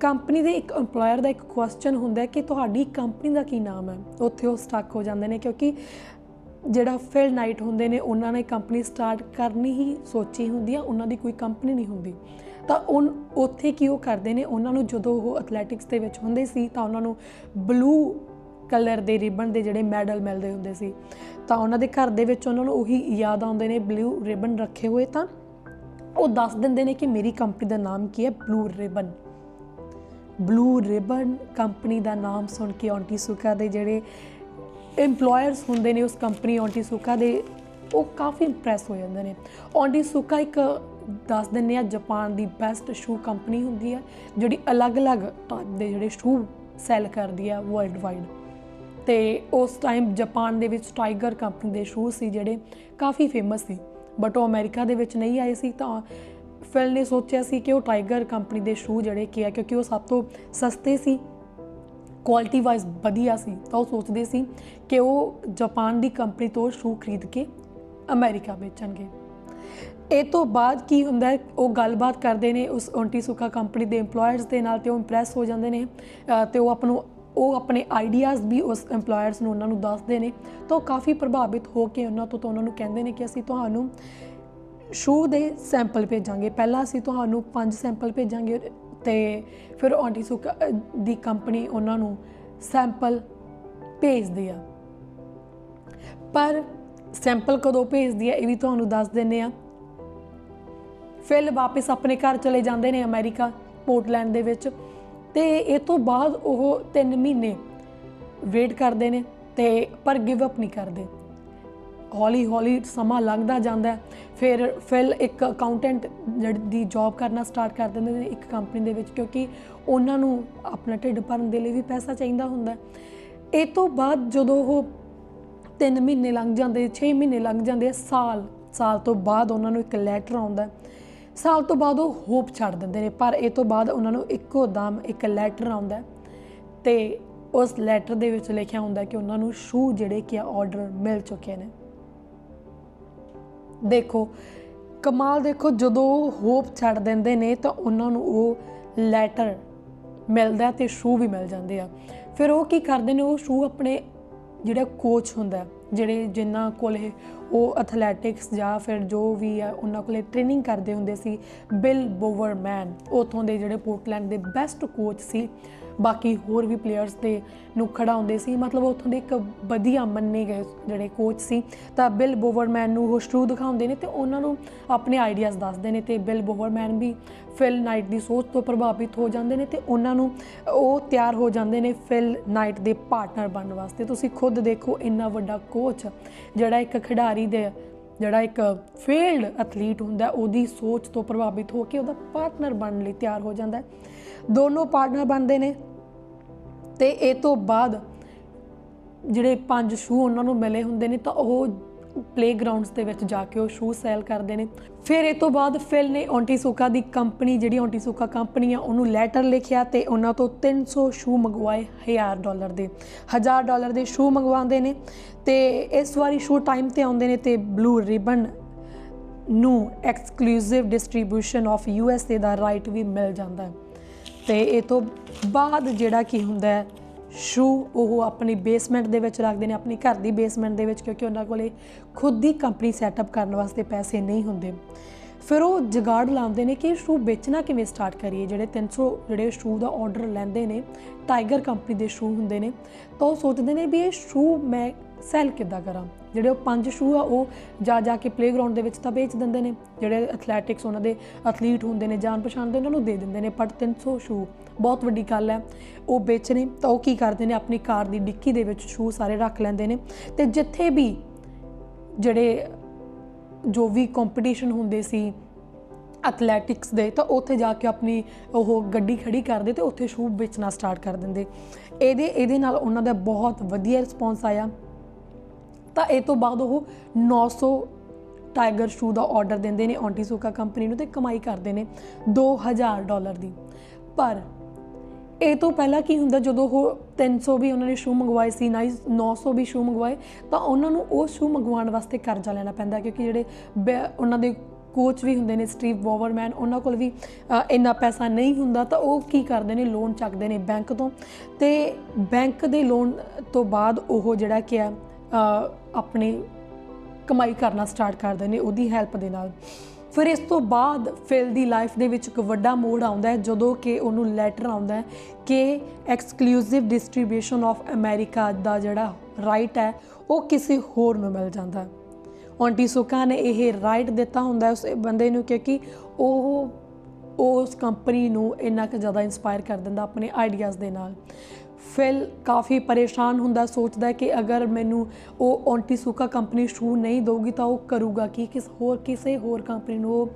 ਕੰਪਨੀ ਦੇ ਇੱਕ EMPLOYER ਦਾ ਇੱਕ ਕੁਐਸਚਨ ਹੁੰਦਾ ਕਿ ਤੁਹਾਡੀ ਕੰਪਨੀ ਦਾ ਕੀ ਨਾਮ ਹੈ? ਉੱਥੇ ਉਹ ਸਟਕ ਹੋ ਜਾਂਦੇ ਨੇ ਕਿਉਂਕਿ ਜਿਹੜਾ ਫਿਲ ਨਾਈਟ ਹੁੰਦੇ ਨੇ, ਉਹਨਾਂ ਨੇ ਕੰਪਨੀ ਸਟਾਰਟ ਕਰਨੀ ਹੀ ਸੋਚੀ ਹੁੰਦੀ ਆ, ਉਹਨਾਂ ਦੀ ਕੋਈ ਕੰਪਨੀ ਨਹੀਂ ਹੁੰਦੀ। ਤਾਂ ਉਹ ਉੱਥੇ ਕੀ ਉਹ ਕਰਦੇ ਨੇ? ਉਹਨਾਂ ਨੂੰ ਜਦੋਂ ਉਹ ਐਥਲੈਟਿਕਸ ਦੇ ਵਿੱਚ ਹੁੰਦੇ ਸੀ ਤਾਂ ਉਹਨਾਂ ਨੂੰ ਬਲੂ ਕਲਰ ਦੇ ਰਿਬਨ ਦੇ ਜਿਹੜੇ ਮੈਡਲ ਮਿਲਦੇ ਹੁੰਦੇ ਸੀ, ਤਾਂ ਉਹਨਾਂ ਦੇ ਘਰ ਦੇ ਵਿੱਚ ਉਹਨਾਂ ਨੂੰ ਉਹੀ ਯਾਦ ਆਉਂਦੇ ਨੇ ਬਲੂ ਰਿਬਨ ਰੱਖੇ ਹੋਏ ਤਾਂ ਉਹ ਦੱਸ ਦਿੰਦੇ ਨੇ ਕਿ ਮੇਰੀ ਕੰਪਨੀ ਦਾ ਨਾਮ ਕੀ ਹੈ? Blue Ribbon Blue Ribbon company ਦਾ ਨਾਮ ਸੁਣ ਕੇ ਓਂਟੀਸੁਕਾ ਦੇ ਜਿਹੜੇ EMPLOYERS ਹੁੰਦੇ ਨੇ ਉਸ ਕੰਪਨੀ ਓਂਟੀਸੁਕਾ ਦੇ, ਉਹ ਕਾਫੀ ਇੰਪ੍ਰੈਸ ਹੋ ਜਾਂਦੇ ਨੇ। ਓਂਟੀਸੁਕਾ ਇੱਕ ਦੱਸ ਦਿੰਦੇ ਆ ਜਾਪਾਨ ਦੀ ਬੈਸਟ ਸ਼ੂ ਕੰਪਨੀ ਹੁੰਦੀ ਹੈ, ਜਿਹੜੀ ਅਲੱਗ-ਅਲੱਗ ਟਾਈਪ ਦੇ ਜਿਹੜੇ ਸ਼ੂ ਸੈਲ ਕਰਦੀ ਆ ਵਰਲਡ ਵਾਈਡ ਤੇ ਉਸ ਟਾਈਮ ਜਾਪਾਨ ਦੇ ਵਿੱਚ ਟਾਈਗਰ ਕੰਪਨੀ ਦੇ ਸ਼ੂਜ਼ ਸੀ ਜਿਹੜੇ ਕਾਫੀ ਫੇਮਸ ਸੀ। ਬਟ ਉਹ ਅਮਰੀਕਾ ਦੇ ਵਿੱਚ ਨਹੀਂ ਆਏ ਸੀ ਤਾਂ ਫਿਲ ਨੇ ਸੋਚਿਆ ਸੀ ਕਿ ਉਹ ਟਾਈਗਰ ਕੰਪਨੀ ਦੇ ਸ਼ੂ ਜਿਹੜੇ ਕੀ ਆ ਕਿਉਂਕਿ ਉਹ ਸਭ ਤੋਂ ਸਸਤੇ ਸੀ ਕੁਆਲਿਟੀ ਵਾਈਜ਼ ਵਧੀਆ ਸੀ ਤਾਂ ਉਹ ਸੋਚਦੇ ਸੀ ਕਿ ਉਹ ਜਾਪਾਨ ਦੀ ਕੰਪਨੀ ਤੋਂ ਸ਼ੂ ਖਰੀਦ ਕੇ ਅਮਰੀਕਾ ਵੇਚਣਗੇ। ਇਹ ਤੋਂ ਬਾਅਦ ਕੀ ਹੁੰਦਾ ਹੈ ਉਹ ਗੱਲਬਾਤ ਕਰਦੇ ਨੇ ਉਸ ਓਂਟੀਸੁਕਾ ਕੰਪਨੀ ਦੇ EMPLOYERS ਦੇ ਨਾਲ ਤੇ ਉਹ ਇੰਪ੍ਰੈਸ ਹੋ ਜਾਂਦੇ ਨੇ ਅ, ਤੇ ਉਹ ਆਪ ਨੂੰ ਉਹ ਆਪਣੇ ਆਈਡੀਆਜ਼ ਵੀ ਉਸ EMPLOYERS ਨੂੰ ਉਹਨਾਂ ਨੂੰ ਦੱਸਦੇ ਨੇ ਤਾਂ ਉਹ ਕਾਫੀ ਪ੍ਰਭਾਵਿਤ ਹੋ ਕੇ ਉਹਨਾਂ ਤੋਂ ਤਾਂ ਉਹਨਾਂ ਨੂੰ ਕਹਿੰਦੇ ਨੇ ਕਿ ਅਸੀਂ ਤੁਹਾਨੂੰ ਸ਼ੂ ਦੇ ਸੈਂਪਲ ਭੇਜਾਂਗੇ। ਪਹਿਲਾਂ ਅਸੀਂ ਤੁਹਾਨੂੰ ਪੰਜ ਸੈਂਪਲ ਭੇਜਾਂਗੇ ਤੇ ਫਿਰ ਓਂਟੀਸੁਕਾ ਅ, ਦੀ ਕੰਪਨੀ ਉਹਨਾਂ ਨੂੰ ਸੈਂਪਲ ਭੇਜਦੀ ਆ। ਪਰ ਸੈਂਪਲ ਕਦੋਂ ਭੇਜਦੀ ਆ ਇਹ ਵੀ ਤੁਹਾਨੂੰ ਦੱਸ ਦਿੰਨੇ ਆ। ਫਿਰ ਵਾਪਸ ਆਪਣੇ ਘਰ ਚਲੇ ਜਾਂਦੇ ਨੇ ਅਮਰੀਕਾ ਪੋਰਟਲੈਂਡ ਦੇ ਵਿੱਚ। ਤੇ ਇਹ ਤੋਂ ਬਾਅਦ ਉਹ 3 ਮਹੀਨੇ ਵੇਟ ਕਰਦੇ ਨੇ ਤੇ ਪਰ ਗਿਵ ਅਪ ਨਹੀਂ ਕਰਦੇ। ਹੌਲੀ ਹੌਲੀ ਸਮਾਂ ਲੰਘਦਾ ਜਾਂਦਾ ਹੈ। ਫਿਰ ਫਿਲ ਇੱਕ ਅਕਾਊਂਟੈਂਟ ਦੀ ਜੌਬ ਕਰਨਾ ਸਟਾਰਟ ਕਰ ਦਿੰਦੇ ਨੇ ਇੱਕ ਕੰਪਨੀ ਦੇ ਵਿੱਚ ਕਿਉਂਕਿ ਉਹਨਾਂ ਨੂੰ ਆਪਣਾ ਢਿੱਡ ਭਰਨ ਦੇ ਲਈ ਵੀ ਪੈਸਾ ਚਾਹੀਦਾ ਹੁੰਦਾ ਇਹ ਤੋਂ ਬਾਅਦ ਜਦੋਂ ਉਹ 3 ਮਹੀਨੇ ਲੰਘ ਜਾਂਦੇ 6 ਮਹੀਨੇ ਲੰਘ ਜਾਂਦੇ ਸਾਲ ਸਾਲ ਤੋਂ ਬਾਅਦ ਉਹਨਾਂ ਨੂੰ ਇੱਕ ਲੈਟਰ ਆਉਂਦਾ ਸਾਲ ਤੋਂ ਬਾਅਦ ਉਹ ਹੋਪ ਛੱਡ ਦਿੰਦੇ ਨੇ, ਪਰ ਇਹ ਤੋਂ ਬਾਅਦ ਉਹਨਾਂ ਨੂੰ ਇੱਕੋ ਦਮ ਇੱਕ ਲੈਟਰ ਆਉਂਦਾ ਹੈ ਤੇ ਉਸ ਲੈਟਰ ਦੇ ਵਿੱਚ ਲਿਖਿਆ ਹੁੰਦਾ ਕਿ ਉਹਨਾਂ ਨੂੰ ਸ਼ੂ ਜਿਹੜੇ ਕਿ ਆਰਡਰ ਮਿਲ ਚੁੱਕੇ ਨੇ। ਦੇਖੋ, ਕਮਾਲ ਦੇਖੋ, ਜਦੋਂ ਹੋਪ ਛੱਡ ਦਿੰਦੇ ਨੇ ਤਾਂ ਉਹਨਾਂ ਨੂੰ ਉਹ ਲੈਟਰ ਮਿਲਦਾ ਤੇ ਸ਼ੂ ਵੀ ਮਿਲ ਜਾਂਦੇ ਆ। ਫਿਰ ਉਹ ਕੀ ਕਰਦੇ ਨੇ, ਉਹ ਸ਼ੂ ਆਪਣੇ ਜਿਹੜਾ ਕੋਚ ਹੁੰਦਾ ਜਿਹੜੇ ਜਿਨ੍ਹਾਂ ਕੋਲੇ ਉਹ ਐਥਲੈਟਿਕਸ ਜਾਂ ਫਿਰ ਜੋ ਵੀ ਆ ਉਹਨਾਂ ਕੋਲੇ ਟ੍ਰੇਨਿੰਗ ਕਰਦੇ ਹੁੰਦੇ ਸੀ ਬਿਲ ਬੋਵਰਮੈਨ ਉਥੋਂ ਦੇ ਜਿਹੜੇ ਪੋਰਟਲੈਂਡ ਦੇ ਬੈਸਟ ਕੋਚ ਸੀ। ਬਾਕੀ ਹੋਰ ਵੀ ਪਲੇਅਰਸ ਦੇ ਨੂੰ ਖੜਾਉਂਦੇ ਸੀ। ਮਤਲਬ ਉੱਥੋਂ ਦੇ ਇੱਕ ਵਧੀਆ ਮੰਨੇ ਗਏ ਜਿਹੜੇ ਕੋਚ ਸੀ। ਤਾਂ ਬਿਲ ਬੋਵਰਮੈਨ ਨੂੰ ਉਹ ਸ਼ੂ ਦਿਖਾਉਂਦੇ ਨੇ ਤੇ ਉਹਨਾਂ ਨੂੰ ਆਪਣੇ ਆਈਡੀਆਜ਼ ਦੱਸਦੇ ਨੇ ਤੇ ਬਿਲ ਬੋਵਰਮੈਨ ਵੀ ਫਿਲ ਨਾਈਟ ਦੀ ਸੋਚ ਤੋਂ ਪ੍ਰਭਾਵਿਤ ਹੋ ਜਾਂਦੇ ਨੇ ਤੇ ਉਹਨਾਂ ਨੂੰ ਉਹ ਤਿਆਰ ਹੋ ਜਾਂਦੇ ਨੇ ਫਿਲ ਨਾਈਟ ਦੇ ਪਾਰਟਨਰ ਬਣਨ ਵਾਸਤੇ। ਤੁਸੀਂ ਖੁਦ ਦੇਖੋ ਇੰਨਾ ਵੱਡਾ ਕੋਚ ਜਿਹੜਾ ਇੱਕ ਖਿਡਾਰੀ ਦੇ ਜਿਹੜਾ ਇੱਕ ਫੀਲਡ ਐਥਲੀਟ ਹੁੰਦਾ ਉਹਦੀ ਸੋਚ ਤੋਂ ਪ੍ਰਭਾਵਿਤ ਹੋ ਕੇ ਉਹਦਾ ਪਾਰਟਨਰ ਬਣਨ ਲਈ ਤਿਆਰ ਹੋ ਜਾਂਦਾ ਹੈ। ਦੋਨੋਂ ਪਾਰਟਨਰ ਬਣਦੇ ਨੇ ਤੇ ਇਹ ਤੋਂ ਬਾਅਦ ਜਿਹੜੇ ਪੰਜ ਸ਼ੂ ਉਹਨਾਂ ਨੂੰ ਮਿਲੇ ਹੁੰਦੇ ਨੇ ਤਾਂ ਉਹ ਪਲੇਗਰਾਉਂਡਸ ਦੇ ਵਿੱਚ ਜਾ ਕੇ ਉਹ ਸ਼ੂ ਸੈਲ ਕਰਦੇ ਨੇ। ਫਿਰ ਇਹ ਤੋਂ ਬਾਅਦ ਫਿਲ ਨੇ ਓਂਟੀਸੂਕਾ ਦੀ ਕੰਪਨੀ ਜਿਹੜੀ ਓਂਟੀਸੂਕਾ ਕੰਪਨੀ ਆ, ਉਹਨੂੰ ਲੈਟਰ ਲਿਖਿਆ ਤੇ ਉਹਨਾਂ ਤੋਂ 300 ਸ਼ੂ ਮੰਗਵਾਏ 1000 ਡਾਲਰ ਦੇ। 1000 ਡਾਲਰ ਦੇ ਸ਼ੂ ਮੰਗਵਾਉਂਦੇ ਨੇ ਤੇ ਇਸ ਵਾਰੀ ਸ਼ੂ ਟਾਈਮ ਤੇ ਆਉਂਦੇ ਨੇ ਤੇ ਬਲੂ ਰਿਬਨ ਨੂੰ exclusive distribution of U S A the right ਵੀ ਮਿਲ ਜਾਂਦਾ। ਹੈ ਤੇ ਇਹ ਤੋਂ ਬਾਅਦ ਜਿਹੜਾ ਕੀ ਹੁੰਦਾ ਹੈ ਸ਼ੂ ਉਹ ਆਪਣੀ ਬੇਸਮੈਂਟ ਦੇ ਵਿੱਚ ਰੱਖਦੇ ਨੇ, ਆਪਣੀ ਘਰ ਦੀ ਬੇਸਮੈਂਟ ਦੇ ਵਿੱਚ, ਕਿਉਂਕਿ ਉਹਨਾਂ ਕੋਲੇ ਖੁਦ ਦੀ ਕੰਪਨੀ ਸੈਟਅਪ ਕਰਨ ਵਾਸਤੇ ਪੈਸੇ ਨਹੀਂ ਹੁੰਦੇ। ਫਿਰ ਉਹ ਜਗਾੜ ਲਾਉਂਦੇ ਨੇ ਕਿ ਸ਼ੂ ਵੇਚਣਾ ਕਿਵੇਂ ਸਟਾਰਟ ਕਰੀਏ? ਜਿਹੜੇ 300 ਜਿਹੜੇ ਸ਼ੂ ਦਾ ਆਰਡਰ ਲੈਂਦੇ ਨੇ ਟਾਈਗਰ ਕੰਪਨੀ ਦੇ ਸ਼ੂ ਹੁੰਦੇ ਨੇ, ਤਾਂ ਉਹ ਸੋਚਦੇ ਨੇ ਵੀ ਇਹ ਸ਼ੂ ਮੈਂ ਸੈਲ ਕਿੱਦਾਂ ਕਰਾਂ? ਜਿਹੜੇ ਉਹ ਪੰਜ ਸ਼ੂ ਆ, ਉਹ ਜਾ ਜਾ ਕੇ ਪਲੇਗਰਾਉਂਡ ਦੇ ਵਿੱਚ ਤਾਂ ਵੇਚ ਦਿੰਦੇ ਨੇ। ਜਿਹੜੇ ਐਥਲੈਟਿਕਸ ਉਹਨਾਂ ਦੇ ਐਥਲੀਟ ਹੁੰਦੇ ਨੇ, ਜਾਣ ਪਛਾਣ ਦੇ, ਉਹਨਾਂ ਨੂੰ ਦੇ ਦਿੰਦੇ ਨੇ। ਬਟ 300 ਸ਼ੂ ਬਹੁਤ ਵੱਡੀ ਗੱਲ ਹੈ। ਉਹ ਵੇਚਣੇ, ਤਾਂ ਉਹ ਕੀ ਕਰਦੇ ਨੇ, ਆਪਣੀ ਕਾਰ ਦੀ ਡਿੱਕੀ ਦੇ ਵਿੱਚ ਸ਼ੂ ਸਾਰੇ ਰੱਖ ਲੈਂਦੇ ਨੇ। ਤੇ ਜਿੱਥੇ ਵੀ ਜਿਹੜੇ ਜੋ ਵੀ ਕੰਪੀਟੀਸ਼ਨ ਹੁੰਦੇ ਸੀ ਐਥਲੈਟਿਕਸ ਦੇ, ਤਾਂ ਉੱਥੇ ਜਾ ਕੇ ਆਪਣੀ ਉਹ ਗੱਡੀ ਖੜੀ ਕਰਦੇ ਤੇ ਉੱਥੇ ਸ਼ੂ ਵੇਚਣਾ ਸਟਾਰਟ ਕਰ ਦਿੰਦੇ। ਇਹਦੇ ਇਹਦੇ ਨਾਲ ਉਹਨਾਂ ਦਾ ਬਹੁਤ ਵਧੀਆ ਰਿਸਪੌਂਸ ਆਇਆ। ਤਾਂ ਇਹ ਤੋਂ ਬਾਅਦ ਉਹ 900 ਟਾਈਗਰ ਸ਼ੂ ਦਾ ਆਰਡਰ ਦਿੰਦੇ ਨੇ ਔਂਟੀਸੂਕਾ ਕੰਪਨੀ ਨੂੰ ਤੇ ਕਮਾਈ ਕਰਦੇ ਨੇ 2000 ਡਾਲਰ ਦੀ। ਪਰ ਇਹ ਤੋਂ ਪਹਿਲਾਂ ਕੀ ਹੁੰਦਾ, ਜਦੋਂ ਉਹ 300 ਵੀ ਉਹਨਾਂ ਨੇ ਸ਼ੂ ਮੰਗਵਾਏ ਸੀ ਨਾਈਸ 900 ਵੀ ਸ਼ੂ ਮੰਗਵਾਏ, ਤਾਂ ਉਹਨਾਂ ਨੂੰ ਉਹ ਸ਼ੂ ਮੰਗਵਾਉਣ ਵਾਸਤੇ ਕਰਜ਼ਾ ਲੈਣਾ ਪੈਂਦਾ, ਕਿਉਂਕਿ ਜਿਹੜੇ ਬੈ- ਉਹਨਾਂ ਦੇ ਕੋਚ ਵੀ ਹੁੰਦੇ ਨੇ, ਸਟੀਵ ਬੋਵਰਮੈਨ ਉਹਨਾਂ ਕੋਲ ਵੀ ਇੰਨਾ ਪੈਸਾ ਨਹੀਂ ਹੁੰਦਾ, ਤਾਂ ਉਹ ਕੀ ਕਰਦੇ ਨੇ ਲੋਨ ਚੱਕਦੇ ਨੇ ਬੈਂਕ ਤੋਂ ਤੇ ਬੈਂਕ ਦੇ ਲੋਨ ਤੋਂ ਬਾਅਦ ਉਹ ਜਿਹੜਾ ਕਿ ਆ ਆਪਣੀ ਕਮਾਈ ਕਰਨਾ ਸਟਾਰਟ ਕਰਦੇ ਨੇ, ਉਹਦੀ ਹੈਲਪ ਦੇ ਨਾਲ। ਫਿਰ ਇਸ ਤੋਂ ਬਾਅਦ ਫਿਲ ਦੀ ਲਾਈਫ ਦੇ ਵਿੱਚ ਇੱਕ ਵੱਡਾ ਮੋੜ ਆਉਂਦਾ ਹੈ, ਜਦੋਂ ਕਿ ਉਹਨੂੰ ਲੈਟਰ ਆਉਂਦਾ ਹੈ ਕਿ ਐਕਸਕਲੂਸਿਵ ਡਿਸਟ੍ਰੀਬਿਊਸ਼ਨ ਆਫ ਅਮਰੀਕਾ ਦਾ ਜਿਹੜਾ ਰਾਈਟ ਹੈ, ਉਹ ਕਿਸੇ ਹੋਰ ਨੂੰ ਮਿਲ ਜਾਂਦਾ ਹੈ। ਔਂਟੀਸੋਕਾ ਨੇ ਇਹ ਰਾਈਟ ਦਿੱਤਾ ਹੁੰਦਾ ਉਸ ਬੰਦੇ ਨੂੰ ਕਿਉਂਕਿ ਉਹ ਉਸ ਕੰਪਨੀ ਨੂੰ ਇੰਨਾ ਕੁ ਜ਼ਿਆਦਾ ਇਨਸਪਾਇਰ ਕਰ ਦਿੰਦਾ ਆਪਣੇ ਆਈਡੀਆਜ਼ ਦੇ ਨਾਲ। ਫਿਲ ਕਾਫੀ ਪਰੇਸ਼ਾਨ ਹੁੰਦਾ, ਸੋਚਦਾ ਕਿ ਅਗਰ ਮੈਨੂੰ ਉਹ ਔਂਟੀਸੂਕਾ ਕੰਪਨੀ ਸ਼ੂ ਨਹੀਂ ਦਊਗੀ ਤਾਂ ਉਹ ਕਰੂਗਾ ਕੀ? ਕਿਸ ਹੋਰ, ਕਿਸੇ ਹੋਰ ਕੰਪਨੀ ਨੂੰ ਉਹ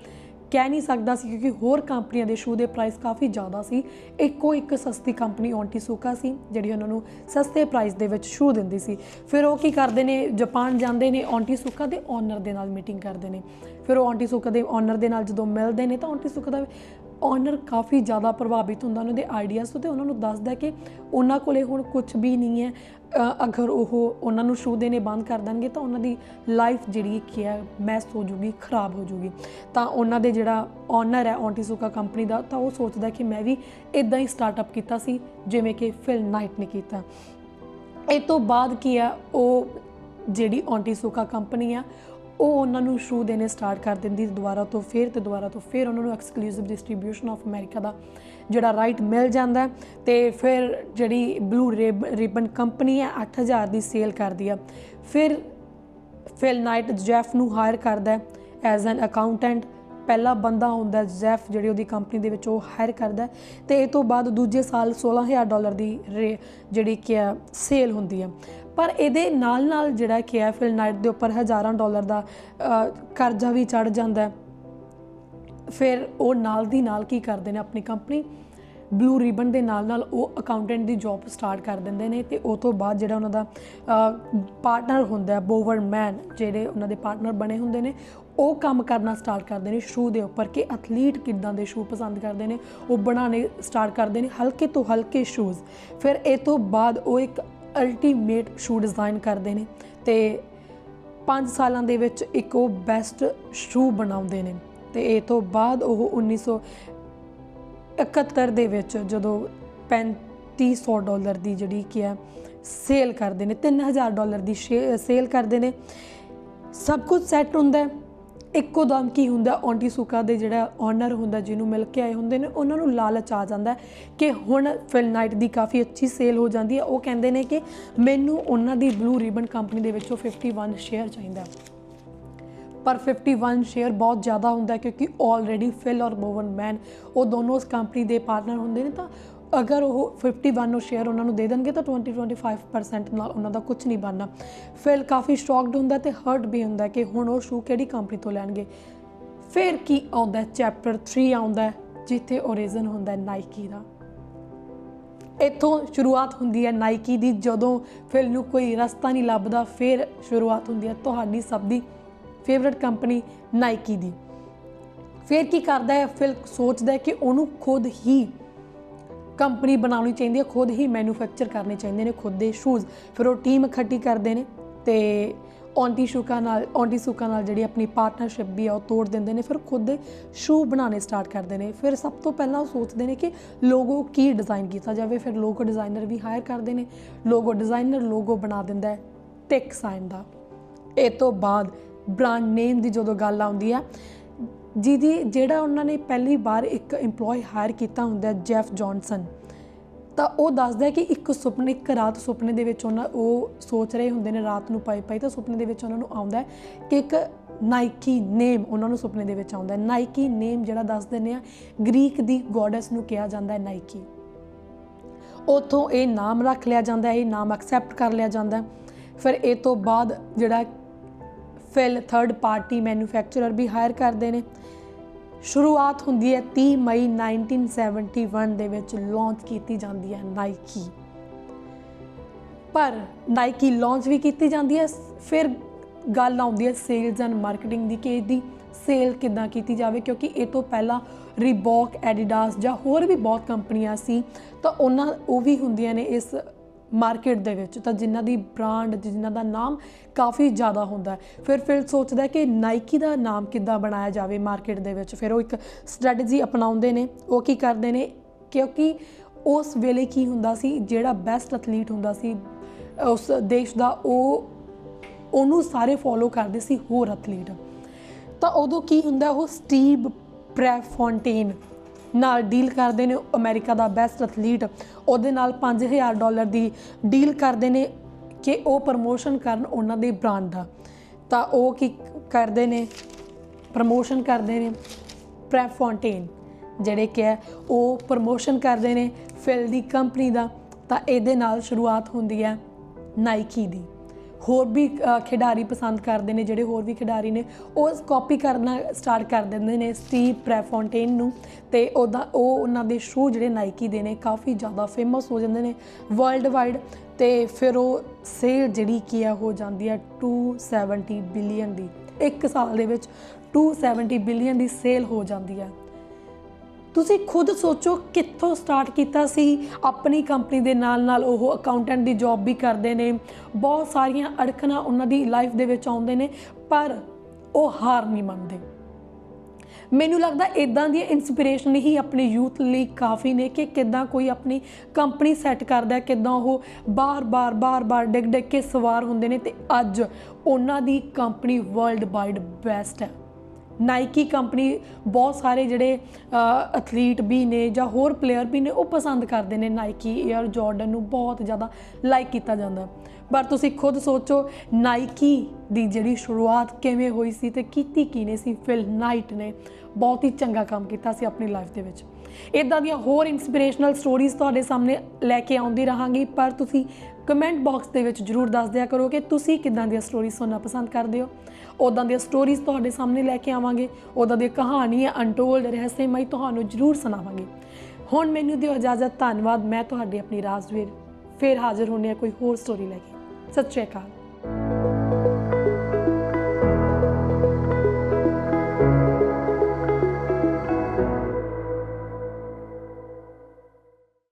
ਕਹਿ ਨਹੀਂ ਸਕਦਾ ਸੀ ਕਿਉਂਕਿ ਹੋਰ ਕੰਪਨੀਆਂ ਦੇ ਸ਼ੂ ਦੇ ਪ੍ਰਾਈਸ ਕਾਫੀ ਜ਼ਿਆਦਾ ਸੀ। ਇੱਕੋ ਇੱਕ ਸਸਤੀ ਕੰਪਨੀ ਔਂਟੀਸੂਕਾ ਸੀ, ਜਿਹੜੀ ਉਹਨਾਂ ਨੂੰ ਸਸਤੇ ਪ੍ਰਾਈਸ ਦੇ ਵਿੱਚ ਸ਼ੂ ਦਿੰਦੀ ਸੀ। ਫਿਰ ਉਹ ਕੀ ਕਰਦੇ ਨੇ? ਜਾਪਾਨ ਜਾਂਦੇ ਨੇ ਔਂਟੀਸੂਕਾ ਦੇ ਓਨਰ ਦੇ ਨਾਲ ਮੀਟਿੰਗ ਕਰਦੇ ਨੇ। ਫਿਰ ਉਹ ਔਂਟੀਸੂਕਾ ਦੇ ਓਨਰ ਦੇ ਨਾਲ ਜਦੋਂ ਮਿਲਦੇ ਨੇ ਤਾਂ ਔਂਟੀਸੂਕਾ ਦਾ ਓਨਰ ਕਾਫੀ ਜ਼ਿਆਦਾ ਪ੍ਰਭਾਵਿਤ ਹੁੰਦਾ ਉਹਨਾਂ ਦੇ ਆਈਡੀਆਜ਼ ਤੋਂ ਤੇ ਉਹਨਾਂ ਨੂੰ ਦੱਸਦਾ ਕਿ ਉਹਨਾਂ ਕੋਲੇ ਹੁਣ ਕੁਝ ਵੀ ਨਹੀਂ ਹੈ। ਅਗਰ ਉਹ ਉਹਨਾਂ ਨੂੰ ਸ਼ੂ ਦੇਣੇ ਬੰਦ ਕਰ ਦੇਣਗੇ ਤਾਂ ਉਹਨਾਂ ਦੀ ਲਾਈਫ ਜਿਹੜੀ ਕੀ ਹੈ ਮੈਸ ਹੋ ਜੂਗੀ, ਖਰਾਬ ਹੋ ਜੂਗੀ। ਤਾਂ ਉਹਨਾਂ ਦੇ ਜਿਹੜਾ ਓਨਰ ਹੈ ਔਂਟੀਸੂਕਾ ਕੰਪਨੀ ਦਾ ਤਾਂ ਉਹ ਸੋਚਦਾ ਕਿ ਮੈਂ ਵੀ ਇਦਾਂ ਹੀ ਸਟਾਰਟਅਪ ਕੀਤਾ ਸੀ, ਜਿਵੇਂ ਕਿ ਫਿਲ ਨਾਈਟ ਨੇ ਕੀਤਾ। ਇਹ ਤੋਂ ਬਾਅਦ ਕੀ ਆ ਉਹ ਜਿਹੜੀ ਔਂਟੀਸੂਕਾ ਕੰਪਨੀ ਆ ਉਹ ਉਹਨਾਂ ਨੂੰ ਸ਼ੂ ਦੇਣੇ ਸਟਾਰਟ ਕਰ ਦਿੰਦੀ ਦੁਬਾਰਾ ਤੋਂ ਫਿਰ ਤੇ ਦੁਬਾਰਾ ਤੋਂ ਫਿਰ ਉਹਨਾਂ ਨੂੰ ਐਕਸਕਲੂਸਿਵ ਡਿਸਟ੍ਰੀਬਿਊਸ਼ਨ ਆਫ ਅਮਰੀਕਾ ਦਾ ਜਿਹੜਾ ਰਾਈਟ ਮਿਲ ਜਾਂਦਾ ਹੈ ਤੇ ਫਿਰ ਜਿਹੜੀ ਬਲੂ ਰਿਬਨ ਕੰਪਨੀ ਹੈ 8000 ਦੀ ਸੇਲ ਕਰਦੀ ਆ। ਫਿਰ ਫਿਲ ਨਾਈਟ ਜੈਫ ਨੂੰ ਹਾਇਰ ਕਰਦਾ ਐਜ਼ ਐਨ ਅਕਾਊਂਟੈਂਟ ਪਹਿਲਾ ਬੰਦਾ ਹੁੰਦਾ ਜੈਫ ਜਿਹੜੀ ਉਹਦੀ ਕੰਪਨੀ ਦੇ ਵਿੱਚ ਉਹ ਹਾਇਰ ਕਰਦਾ ਹੈ ਤੇ ਇਹ ਤੋਂ ਬਾਅਦ ਦੂਜੇ ਸਾਲ 16000 ਡਾਲਰ ਦੀ ਰੇ- ਜਿਹੜੀ ਕਿ ਆ ਸੇਲ ਹੁੰਦੀ ਹੈ ਪਰ ਇਹਦੇ ਨਾਲ ਨਾਲ ਜਿਹੜਾ ਕਿ ਹੈ ਫਿਲ ਨਾਈਟ ਦੇ ਉੱਪਰ ਹਜ਼ਾਰਾਂ ਡਾਲਰ ਦਾ ਕਰਜ਼ਾ ਵੀ ਚੜ ਜਾਂਦਾ ਫਿਰ ਉਹ ਨਾਲ ਦੀ ਨਾਲ ਕੀ ਕਰਦੇ ਨੇ ਆਪਣੀ ਕੰਪਨੀ ਬਲੂ ਰਿਬਨ ਦੇ ਨਾਲ ਨਾਲ ਉਹ ਅਕਾਊਂਟੈਂਟ ਦੀ ਜੌਬ ਸਟਾਰਟ ਕਰ ਦਿੰਦੇ ਨੇ ਤੇ ਉਹ ਤੋਂ ਬਾਅਦ ਜਿਹੜਾ ਉਹਨਾਂ ਦਾ ਪਾਰਟਨਰ ਹੁੰਦਾ ਹੈ ਬੋਵਰਮੈਨ ਜਿਹੜੇ ਉਹਨਾਂ ਦੇ ਪਾਰਟਨਰ ਬਣੇ ਹੁੰਦੇ ਨੇ, ਉਹ ਕੰਮ ਕਰਨਾ ਸਟਾਰਟ ਕਰਦੇ ਨੇ ਸ਼ੂ ਦੇ ਉੱਪਰ ਕਿ ਐਥਲੀਟ ਕਿੱਦਾਂ ਦੇ ਸ਼ੂ ਪਸੰਦ ਕਰਦੇ ਨੇ, ਉਹ ਬਣਾਉਣੇ ਸਟਾਰਟ ਕਰਦੇ ਨੇ ਹਲਕੇ ਤੋਂ ਹਲਕੇ ਸ਼ੂਜ਼ ਫਿਰ ਇਹ ਤੋਂ ਬਾਅਦ ਉਹ ਇੱਕ ਅਲਟੀਮੇਟ ਸ਼ੂ ਡਿਜ਼ਾਈਨ ਕਰਦੇ ਨੇ ਤੇ 5 ਸਾਲਾਂ ਦੇ ਵਿੱਚ ਇੱਕ ਉਹ ਬੈਸਟ ਸ਼ੂ ਬਣਾਉਂਦੇ ਨੇ ਤੇ ਇਹ ਤੋਂ ਬਾਅਦ ਉਹ 1971 ਦੇ ਵਿੱਚ ਜਦੋਂ 3500 ਡਾਲਰ ਦੀ ਜਿਹੜੀ ਕੀ ਹੈ ਸੇਲ ਕਰਦੇ ਨੇ 3000 ਡਾਲਰ ਦੀ ਸੇਲ ਕਰਦੇ ਨੇ। ਸਭ ਕੁਝ ਸੈੱਟ ਹੁੰਦਾ ਹੈ। ਇੱਕੋ ਦਮ ਕੀ ਹੁੰਦਾ ਔਂਟੀਸੂਕਾ ਦੇ ਜਿਹੜਾ ਓਨਰ ਹੁੰਦਾ, ਜਿਹਨੂੰ ਮਿਲ ਕੇ ਆਏ ਹੁੰਦੇ ਨੇ, ਉਹਨਾਂ ਨੂੰ ਲਾਲਚ ਆ ਜਾਂਦਾ ਕਿ ਹੁਣ ਫਿਲ ਨਾਈਟ ਦੀ ਕਾਫੀ ਅੱਛੀ ਸੇਲ ਹੋ ਜਾਂਦੀ ਹੈ। ਉਹ ਕਹਿੰਦੇ ਨੇ ਕਿ ਮੈਨੂੰ ਉਹਨਾਂ ਦੀ ਬਲੂ ਰਿਬਨ ਕੰਪਨੀ ਦੇ ਵਿੱਚੋਂ 51 ਸ਼ੇਅਰ ਚਾਹੀਦਾ ਹੈ। ਪਰ 51 ਸ਼ੇਅਰ ਬਹੁਤ ਜ਼ਿਆਦਾ ਹੁੰਦਾ ਕਿਉਂਕਿ ਆਲਰੇਡੀ ਫਿਲ ਔਰ ਬੋਵਨ ਮੈਨ ਉਹ ਦੋਨੋਂ ਉਸ ਕੰਪਨੀ ਦੇ ਪਾਰਟਨਰ ਹੁੰਦੇ ਨੇ, ਤਾਂ ਅਗਰ ਉਹ 51 ਨੂੰ ਸ਼ੇਅਰ ਉਹਨਾਂ ਨੂੰ ਦੇ ਦੇਣਗੇ ਤਾਂ 20 25% ਨਾਲ ਉਹਨਾਂ ਦਾ ਕੁਝ ਨਹੀਂ ਬਣਨਾ। ਫਿਲ ਕਾਫੀ ਸ਼ੌਕਡ ਹੁੰਦਾ ਤੇ ਹਰਟ ਵੀ ਹੁੰਦਾ ਕਿ ਹੁਣ ਉਹ ਸ਼ੂ ਕਿਹੜੀ ਕੰਪਨੀ ਤੋਂ ਲੈਣਗੇ। ਫਿਰ ਕੀ ਆਉਂਦਾ ਚੈਪਟਰ 3 ਆਉਂਦਾ ਹੈ, ਜਿੱਥੇ ਓਰੀਜਨ ਹੁੰਦਾ ਨਾਈਕੀ ਦਾ। ਇੱਥੋਂ ਸ਼ੁਰੂਆਤ ਹੁੰਦੀ ਹੈ ਨਾਈਕੀ ਦੀ ਜਦੋਂ ਫਿਲ ਨੂੰ ਕੋਈ ਰਸਤਾ ਨਹੀਂ ਲੱਭਦਾ ਫਿਰ ਸ਼ੁਰੂਆਤ ਹੁੰਦੀ ਹੈ ਤੁਹਾਡੀ ਸਭ ਦੀ ਫੇਵਰਿਟ ਕੰਪਨੀ ਨਾਈਕੀ ਦੀ। ਫਿਰ ਕੀ ਕਰਦਾ ਹੈ? ਫਿਲ ਸੋਚਦਾ ਹੈ ਕਿ ਉਹਨੂੰ ਖੁਦ ਹੀ ਕੰਪਨੀ ਬਣਾਉਣੀ ਚਾਹੀਦੀ ਹੈ, ਖੁਦ ਹੀ ਮੈਨੂਫੈਕਚਰ ਕਰਨੇ ਚਾਹੀਦੇ ਨੇ, ਖੁਦ ਦੇ ਸ਼ੂਜ਼ ਫਿਰ ਉਹ ਟੀਮ ਇਕੱਠੀ ਕਰਦੇ ਨੇ ਤੇ ਔਂਟੀ ਸ਼ੂਕਾ ਨਾਲ ਔਂਟੀ ਸੁਕਾ ਨਾਲ ਜਿਹੜੀ ਆਪਣੀ ਪਾਰਟਨਰਸ਼ਿਪ ਵੀ ਆ, ਉਹ ਤੋੜ ਦਿੰਦੇ ਨੇ। ਫਿਰ ਖੁਦ ਦੇ ਸ਼ੂ ਬਣਾਉਣੇ ਸਟਾਰਟ ਕਰਦੇ ਨੇ। ਫਿਰ ਸਭ ਤੋਂ ਪਹਿਲਾਂ ਉਹ ਸੋਚਦੇ ਨੇ ਕਿ ਲੋਗੋ ਕੀ ਡਿਜ਼ਾਈਨ ਕੀਤਾ ਜਾਵੇ। ਫਿਰ ਲੋਗੋ ਡਿਜ਼ਾਈਨਰ ਵੀ ਹਾਇਰ ਕਰਦੇ ਨੇ। ਲੋਗੋ ਡਿਜ਼ਾਈਨਰ ਲੋਗੋ ਬਣਾ ਦਿੰਦਾ ਹੈ ਟਿਕ ਸਾਈਨ ਦਾ। ਇਹ ਤੋਂ ਬਾਅਦ ਬ੍ਰਾਂਡ ਨੇਮ ਦੀ ਜਦੋਂ ਗੱਲ ਆਉਂਦੀ ਆ ਜਿਹਦੀ ਜਿਹੜਾ ਉਹਨਾਂ ਨੇ ਪਹਿਲੀ ਵਾਰ ਇੱਕ EMPLOYE ਹਾਇਰ ਕੀਤਾ ਹੁੰਦਾ ਜੈਫ ਜੌਨਸਨ। ਤਾਂ ਉਹ ਦੱਸਦਾ ਕਿ ਇੱਕ ਸੁਪਨੇ, ਇੱਕ ਰਾਤ ਸੁਪਨੇ ਦੇ ਵਿੱਚ ਉਹਨਾਂ, ਉਹ ਸੋਚ ਰਹੇ ਹੁੰਦੇ ਨੇ ਰਾਤ ਨੂੰ ਪਾਈ ਪਾਈ ਤਾਂ ਸੁਪਨੇ ਦੇ ਵਿੱਚ ਉਹਨਾਂ ਨੂੰ ਆਉਂਦਾ ਕਿ ਇੱਕ ਨਾਈਕੀ ਨੇਮ ਉਹਨਾਂ ਨੂੰ ਸੁਪਨੇ ਦੇ ਵਿੱਚ ਆਉਂਦਾ ਨਾਈਕੀ ਨੇਮ ਜਿਹੜਾ ਦੱਸ ਦਿੰਦੇ ਆ ਗ੍ਰੀਕ ਦੀ ਗੋਡੈਸ ਨੂੰ ਕਿਹਾ ਜਾਂਦਾ ਹੈ ਨਾਈਕੀ ਉਥੋਂ ਇਹ ਨਾਮ ਰੱਖ ਲਿਆ ਜਾਂਦਾ ਹੈ, ਇਹ ਨਾਮ ਐਕਸੈਪਟ ਕਰ ਲਿਆ ਜਾਂਦਾ ਫਿਰ ਇਹ ਤੋਂ ਬਾਅਦ ਜਿਹੜਾ ਫਿਲ ਥਰਡ ਪਾਰਟੀ ਮੈਨੂਫੈਕਚਰਰ ਵੀ ਹਾਇਰ ਕਰਦੇ ਨੇ। ਸ਼ੁਰੂਆਤ ਹੁੰਦੀ ਹੈ 30 ਮਈ 1971 ਦੇ ਵਿੱਚ ਲਾਂਚ ਕੀਤੀ ਜਾਂਦੀ ਹੈ ਨਾਈਕੀ ਪਰ ਨਾਈਕੀ ਲਾਂਚ ਵੀ ਕੀਤੀ ਜਾਂਦੀ ਹੈ, ਫਿਰ ਗੱਲ ਆਉਂਦੀ ਹੈ ਸੇਲਸ ਐਂਡ ਮਾਰਕੀਟਿੰਗ ਦੀ ਕਿ ਇਹਦੀ ਸੇਲ ਕਿੱਦਾਂ ਕੀਤੀ ਜਾਵੇ, ਕਿਉਂਕਿ ਇਹ ਤੋਂ ਪਹਿਲਾਂ ਰੀਬੌਕ ਐਡੀਡਾਸ ਜਾਂ ਹੋਰ ਵੀ ਬਹੁਤ ਕੰਪਨੀਆਂ ਸੀ, ਤਾਂ ਉਹਨਾਂ, ਉਹ ਵੀ ਹੁੰਦੀਆਂ ਨੇ ਇਸ ਮਾਰਕੀਟ ਦੇ ਵਿੱਚ, ਤਾਂ ਜਿਨ੍ਹਾਂ ਦੀ ਬ੍ਰਾਂਡ ਜਿਨ੍ਹਾਂ ਦਾ ਨਾਮ ਕਾਫੀ ਜ਼ਿਆਦਾ ਹੁੰਦਾ ਹੈ। ਫਿਰ ਫਿਰ ਸੋਚਦਾ ਕਿ ਨਾਈਕੀ ਦਾ ਨਾਮ ਕਿੱਦਾਂ ਬਣਾਇਆ ਜਾਵੇ ਮਾਰਕੀਟ ਦੇ ਵਿੱਚ। ਫਿਰ ਉਹ ਇੱਕ ਸਟ੍ਰੈਟਜੀ ਅਪਣਾਉਂਦੇ ਨੇ, ਉਹ ਕੀ ਕਰਦੇ ਨੇ, ਕਿਉਂਕਿ ਉਸ ਵੇਲੇ ਕੀ ਹੁੰਦਾ ਸੀ, ਜਿਹੜਾ ਬੈਸਟ ਐਥਲੀਟ ਹੁੰਦਾ ਸੀ, ਉਸ ਦੇਸ਼ ਦਾ, ਉਹ, ਉਹਨੂੰ ਸਾਰੇ ਫੋਲੋ ਕਰਦੇ ਸੀ ਹੋਰ ਐਥਲੀਟ ਤਾਂ ਉਦੋਂ ਕੀ ਹੁੰਦਾ, ਉਹ ਸਟੀਵ ਪ੍ਰੈਫੌਂਟੇਨ ਨਾਲ ਡੀਲ ਕਰਦੇ ਨੇ ਅਮਰੀਕਾ ਦਾ ਬੈਸਟ ਐਥਲੀਟ ਉਹਦੇ ਨਾਲ 5000 ਡਾਲਰ ਦੀ ਡੀਲ ਕਰਦੇ ਨੇ ਕਿ ਉਹ ਪ੍ਰਮੋਸ਼ਨ ਕਰਨ ਉਹਨਾਂ ਦੇ ਬ੍ਰਾਂਡ ਦਾ। ਤਾਂ ਉਹ ਕੀ ਕਰਦੇ ਨੇ? ਪ੍ਰਮੋਸ਼ਨ ਕਰਦੇ ਨੇ ਪ੍ਰੈਫੌਂਟੇਨ ਜਿਹੜੇ ਕਿ ਹੈ, ਉਹ ਪ੍ਰਮੋਸ਼ਨ ਕਰਦੇ ਨੇ ਫਿਲ ਦੀ ਕੰਪਨੀ ਦਾ। ਤਾਂ ਇਹਦੇ ਨਾਲ ਸ਼ੁਰੂਆਤ ਹੁੰਦੀ ਹੈ ਨਾਈਕੀ ਦੀ। ਹੋਰ ਵੀ ਖਿਡਾਰੀ ਪਸੰਦ ਕਰਦੇ ਨੇ, ਜਿਹੜੇ ਹੋਰ ਵੀ ਖਿਡਾਰੀ ਨੇ, ਉਹ ਕਾਪੀ ਕਰਨਾ ਸਟਾਰਟ ਕਰ ਦਿੰਦੇ ਨੇ ਸਟੀਵ ਪ੍ਰੈਫੌਂਟੇਨ ਨੂੰ ਤੇ ਉਹਦਾ, ਉਹ ਉਹਨਾਂ ਦੇ ਸ਼ੂ ਜਿਹੜੇ ਨਾਈਕੀ ਦੇ ਨੇ ਕਾਫੀ ਜ਼ਿਆਦਾ ਫੇਮਸ ਹੋ ਜਾਂਦੇ ਨੇ ਵਰਲਡ ਵਾਈਡ ਤੇ ਫਿਰ ਉਹ ਸੇਲ ਜਿਹੜੀ ਕੀ ਆ ਹੋ ਜਾਂਦੀ ਹੈ 270 ਬਿਲੀਅਨ ਦੀ। ਇੱਕ ਸਾਲ ਦੇ ਵਿੱਚ 270 ਬਿਲੀਅਨ ਦੀ ਸੇਲ ਹੋ ਜਾਂਦੀ ਹੈ ਤੁਸੀਂ ਖੁਦ ਸੋਚੋ ਕਿੱਥੋਂ ਸਟਾਰਟ ਕੀਤਾ ਸੀ? ਆਪਣੀ ਕੰਪਨੀ ਦੇ ਨਾਲ ਨਾਲ ਉਹ ਅਕਾਊਂਟੈਂਟ ਦੀ ਜੌਬ ਵੀ ਕਰਦੇ ਨੇ। ਬਹੁਤ ਸਾਰੀਆਂ ਅੜਕਣਾ ਉਹਨਾਂ ਦੀ ਲਾਈਫ ਦੇ ਵਿੱਚ ਆਉਂਦੇ ਨੇ ਪਰ ਉਹ ਹਾਰ ਨਹੀਂ ਮੰਨਦੇ। ਮੈਨੂੰ ਲੱਗਦਾ ਇਦਾਂ ਦੀ ਇਨਸਪੀਰੇਸ਼ਨ ਹੀ ਆਪਣੇ ਯੂਥ ਲਈ ਕਾਫੀ ਨੇ ਕਿ ਕਿੱਦਾਂ ਕੋਈ ਆਪਣੀ ਕੰਪਨੀ ਸੈੱਟ ਕਰਦਾ ਹੈ, ਕਿੱਦਾਂ ਉਹ ਬਾਰ-ਬਾਰ ਬਾਰ-ਬਾਰ ਡਿੱਗ ਡਿੱਗ ਕੇ ਸਵਾਰ ਹੁੰਦੇ ਨੇ ਤੇ ਅੱਜ ਉਹਨਾਂ ਦੀ ਕੰਪਨੀ ਵਰਲਡ ਵਾਈਡ ਬੈਸਟ ਹੈ। ਨਾਈਕੀ ਕੰਪਨੀ ਬਹੁਤ ਸਾਰੇ ਜਿਹੜੇ ਐਥਲੀਟ ਵੀ ਨੇ ਜਾਂ ਹੋਰ ਪਲੇਅਰ ਵੀ ਨੇ, ਉਹ ਪਸੰਦ ਕਰਦੇ ਨੇ ਨਾਈਕੀ 에ਅਰ ਜਾਰਡਨ ਨੂੰ ਬਹੁਤ ਜ਼ਿਆਦਾ ਲਾਈਕ ਕੀਤਾ ਜਾਂਦਾ। ਪਰ ਤੁਸੀਂ ਖੁਦ ਸੋਚੋ ਨਾਈਕੀ ਦੀ ਜਿਹੜੀ ਸ਼ੁਰੂਆਤ ਕਿਵੇਂ ਹੋਈ ਸੀ ਤੇ ਕੀਤੀ ਕਿਨੇ ਸੀ? ਫਿਲ ਨਾਈਟ ਨੇ ਬਹੁਤ ਹੀ ਚੰਗਾ ਕੰਮ ਕੀਤਾ ਸੀ ਆਪਣੀ ਲਾਈਫ ਦੇ ਵਿੱਚ। ਇਦਾਂ ਦੀਆਂ ਹੋਰ ਇਨਸਪੀਰੇਸ਼ਨਲ ਸਟੋਰੀਜ਼ ਤੁਹਾਡੇ ਸਾਹਮਣੇ ਲੈ ਕੇ ਆਉਂਦੀ ਰਹਾਂਗੀ, ਪਰ ਤੁਸੀਂ ਕਮੈਂਟ ਬਾਕਸ ਦੇ ਵਿੱਚ ਜਰੂਰ ਦੱਸ ਦਿਆ ਕਰੋ ਕਿ ਤੁਸੀਂ ਕਿੱਦਾਂ ਦੀਆਂ ਸਟੋਰੀਜ਼ ਸੁਣਨਾ ਪਸੰਦ ਕਰਦੇ ਹੋ। ਉਦਾਂ ਦੀਆਂ ਸਟੋਰੀਜ਼ ਤੁਹਾਡੇ ਸਾਹਮਣੇ ਲੈ ਕੇ ਆਵਾਂਗੇ ਉਦਾਂ ਦੀਆਂ ਕਹਾਣੀਆਂ ਅਨਟੋਲਡ ਰਹੱਸਮਈ ਤੁਹਾਨੂੰ ਜਰੂਰ ਸੁਣਾਵਾਂਗੇ। ਹੁਣ ਮੈਨੂੰ ਦਿਓ ਇਜਾਜ਼ਤ, ਧੰਨਵਾਦ, ਮੈਂ ਤੁਹਾਡੀ ਆਪਣੀ ਰਾਜਵੀਰ। ਫੇਰ ਹਾਜ਼ਰ ਹੋਣੀ ਹੈ ਕੋਈ ਹੋਰ ਸਟੋਰੀ ਲੈ ਕੇ। ਸਤਿ ਸ਼੍ਰੀ ਅਕਾਲ